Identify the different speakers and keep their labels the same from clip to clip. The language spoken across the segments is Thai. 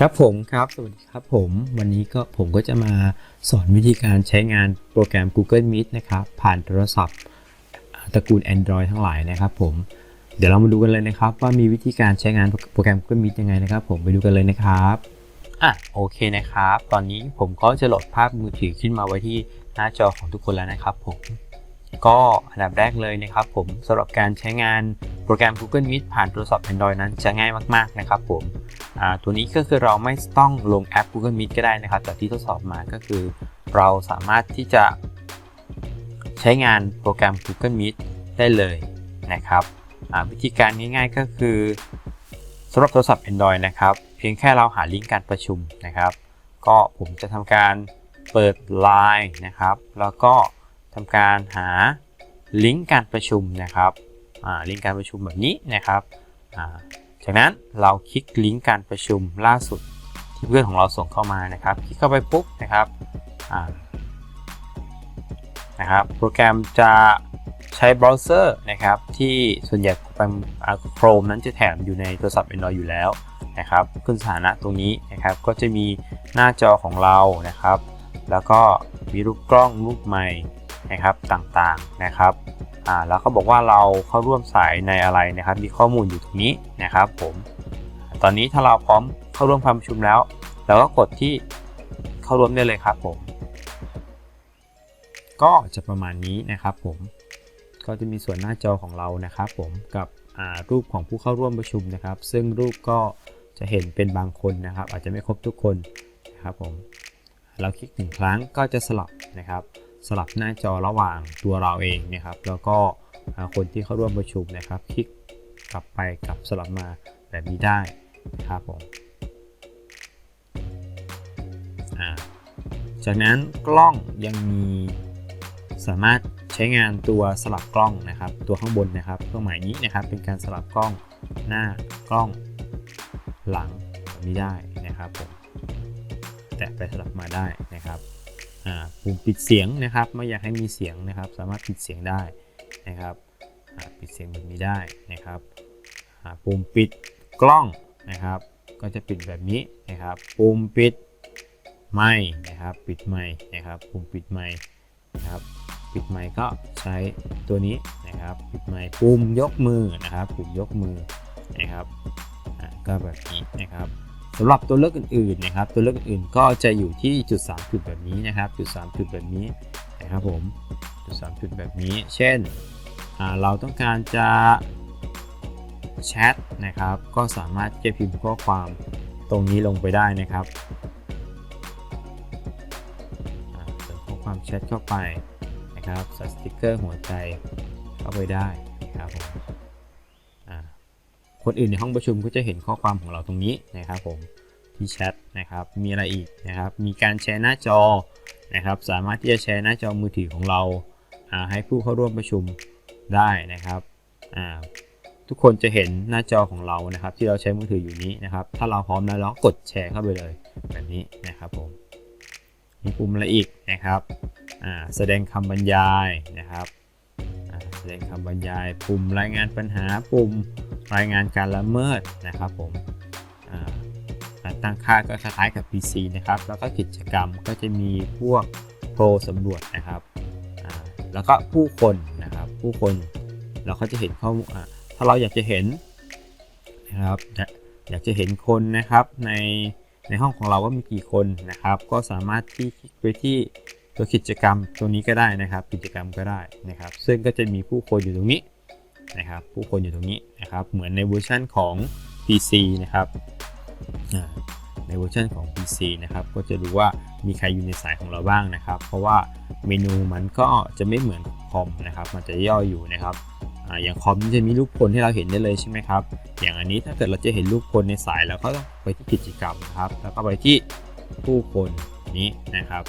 Speaker 1: ครับผมครับสวัสดีครับผม วันนี้ก็ผมก็จะมาสอนวิธีการใช้งานโปรแกรม Google Meet นะครับ ผ่านโทรศัพท์ตระกูล Android ทั้งหลายนะครับผมเดี๋ยวเรามาดูกันเลยนะครับ ว่ามีวิธีการใช้งานโปรแกรม Google Meet ยังไงนะครับ ผมไปดูกันเลยนะครับอะโอเคนะครับ ตอนนี้ผมก็จะโหลดภาพมือถือขึ้นมาไว้ที่หน้าจอของทุกคนแล้วนะครับผม ก็อันดับแรกเลยนะครับผมสำหรับการใช้งานโปรแกรม Google Meet ผ่านโทรศัพท์ Android นั้นจะง่ายมากๆนะครับผมตัวนี้ก็คือเราไม่ต้องลงแอป Google Meet ก็ได้นะครับจากที่ทดสอบมาก็คือ เราสามารถที่จะใช้งานโปรแกรม Google Meet ได้เลยนะครับวิธีการง่ายๆก็คือสำหรับโทรศัพท์ Android นะครับ เพียงแค่เราหาลิงก์การประชุมนะครับ ก็ผมจะทำการเปิด Line นะครับ แล้วก็ ทำการหาลิงก์การประชุมนะครับลิงก์การประชุมแบบนี้นะครับาจากนั้นเราคลิกลิงก์การประชุมล่าสุดที่เพื่อนของเราส่งเข้ามานะครับ คลิกเข้าไปปุ๊บนะครับนะครับ โปรแกรมจะใช้เบราว์เซอร์นะครับที่ส่วนใหญ่โปรแกรมโครมนั้นจะแถมอยู่ในโทรศัพท์ Android อยู่แล้วนะครับ ขึ้นสถานะตรงนี้นะครับก็จะมีหน้าจอของเรานะครับ แล้วก็มีรูปกล้องรูปใหม่ นะครับต่างๆนะครับอ่าแล้วก็บอกว่าเราเข้าร่วมสายในอะไรนะครับ มีข้อมูลอยู่ตรงนี้นะครับผมตอนนี้ถ้าเราพร้อมเข้าร่วมความประชุมแล้วเราก็กดที่เข้าร่วมได้เลยครับผมก็จะประมาณนี้นะครับผมก็จะมีส่วนหน้าจอของเรานะครับผมกับอ่ารูปของผู้เข้าร่วมประชุมนะครับ ซึ่งรูปก็จะเห็นเป็นบางคนนะครับ อาจจะไม่ครบทุกคนนะครับผมเราคลิกหนึ่งครั้งก็จะสลับนะครับ สลับหน้าจอระหว่างตัวเราเองนะครับ แล้วก็คนที่เข้าร่วมประชุมนะครับ คลิกกลับไปกลับสลับมาแบบนี้ได้นะครับผมจากนั้นกล้องยังมีสามารถใช้งานตัวสลับกล้องนะครับ ตัวข้างบนนะครับเครื่องหมายนี้นะครับ เป็นการสลับกล้องหน้ากล้องหลังแบบนี้ได้นะครับผมแตะไปสลับมาได้นะครับ ปุ่มปิดเสียงนะครับ ไม่อยากให้มีเสียงนะครับ สามารถปิดเสียงได้นะครับปิดเสียงแบบนี้ได้นะครับปุ่มปิดกล้องนะครับ ก็จะปิดแบบนี้นะครับปุ่มปิดไม้นะครับ ปิดไม้นะครับปุ่มปิดไม้นะครับ ปิดไม้ก็ใช้ตัวนี้นะครับ ปิดไม้ปุ่มยกมือนะครับ ปุ่มยกมือนะครับก็แบบนี้นะครับ สำหรับตัวเลือกอื่นๆนะครับ ตัวเลือกอื่นๆก็จะอยู่ที่จุด 3 จุดแบบนี้นะครับ จุด 3 จุดแบบนี้นะครับผมจุด 3 จุดแบบนี้ เช่นเราต้องการจะแชทนะครับ ก็สามารถจะพิมพ์ข้อความตรงนี้ลงไปได้นะครับเติมข้อความแชทเข้าไปนะครับใส่สติกเกอร์หัวใจเข้าไปได้นะครับผม คนอื่นในห้องประชุมก็จะเห็นข้อความของเราตรงนี้นะครับผมที่แชทนะครับ มีอะไรอีกนะครับ มีการแชร์หน้าจอนะครับ สามารถที่จะแชร์หน้าจอมือถือของเราให้ผู้เข้าร่วมประชุมได้นะครับ ทุกคนจะเห็นหน้าจอของเรานะครับ ที่เราใช้มือถืออยู่นี้นะครับ ถ้าเราพร้อมแล้วเรากดแชร์เข้าไปเลยแบบนี้นะครับผมมีปุ่มอะไรอีกนะครับแสดงคำบรรยายนะครับ แสดงคำบรรยายปุ่มรายงานปัญหาปุ่มรายงานการละเมิดนะครับผมการตั้งค่าก็คล้ายกับ PC นะครับ แล้วก็กิจกรรมก็จะมีพวกโปรสำรวจนะครับ แล้วก็ผู้คนนะครับ ผู้คนเราก็จะเห็นข้อมูลถ้าเราอยากจะเห็นนะครับอยากจะเห็นคนนะครับในในห้องของเราว่ามีกี่คนนะครับ ก็สามารถที่คลิกไปที่ ตัวกิจกรรมตัวนี้ก็ได้นะครับ กิจกรรมก็ได้นะครับ ซึ่งก็จะมีผู้คนอยู่ตรงนี้นะครับ ผู้คนอยู่ตรงนี้นะครับ เหมือนในเวอร์ชันของ PC นะครับในเวอร์ชันของ PC นะครับ ก็จะรู้ว่ามีใครอยู่ในสายของเราบ้างนะครับ เพราะว่าเมนูมันก็จะไม่เหมือนคอมนะครับ มันจะย่ออยู่นะครับอย่างคอมจะมีรูปคนที่เราเห็นได้เลยใช่ไหมครับ อย่างอันนี้ถ้าเกิดเราจะเห็นรูปคนในสายแล้วก็ต้องไปที่กิจกรรมนะครับ แล้วก็ไปที่ผู้คนนี้นะครับ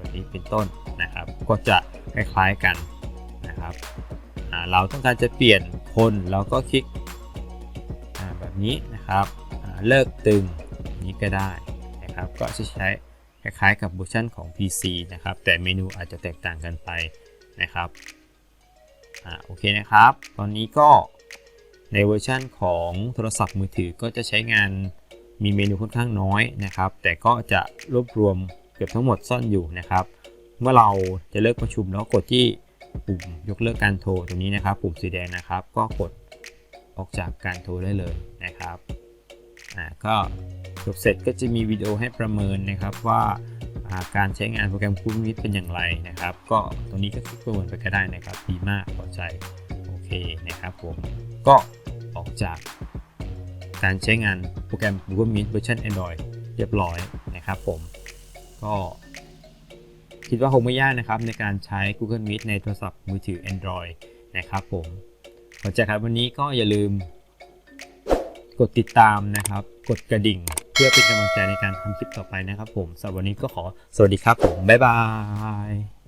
Speaker 1: แบบนี้เป็นต้นนะครับ ก็จะคล้ายๆกันนะครับเราต้องการจะเปลี่ยนคนเราก็คลิกแบบนี้นะครับเลิกตึงนี้ก็ได้นะครับ ก็จะใช้คล้ายๆกับเวอร์ชันของ PC นะครับ แต่เมนูอาจจะแตกต่างกันไปนะครับอ่าโอเคนะครับ ตอนนี้ก็ในเวอร์ชันของโทรศัพท์มือถือก็จะใช้งานมีเมนูค่อนข้างน้อยนะครับ แต่ก็จะรวบรวม กือบทั้งหมดซ่อนอยู่นะครับ เมื่อเราจะเลิกประชุมแล้วกดที่ปุ่มยกเลิกการโทรตรงนี้นะครับ ปุ่มสีแดงนะครับ ก็กดออกจากการโทรได้เลยนะครับอ่าก็จบเสร็จก็จะมีวิดีโอให้ประเมินนะครับว่าการใช้งานโปรแกรม Google Meet เป็นอย่างไรนะครับ ก็ตรงนี้ก็คลิกประเมินไปก็ได้นะครับดีมากพอใจโอเคนะครับผมก็ออกจากการใช้งานโปรแกรม Google Meet เวอร์ชัน Android เรียบร้อยนะครับผม ก็คิดว่าคงไม่ยากนะครับในการใช้ Google Meet ในโทรศัพท์มือถือ Android นะครับผมหลังจากครับวันนี้ก็อย่าลืม กดติดตามนะครับ กดกระดิ่ง เพื่อเป็นกำลังใจในการทำคลิปต่อไปนะครับผมสำหรับวันนี้ก็ขอสวัสดีครับผม บ๊ายบาย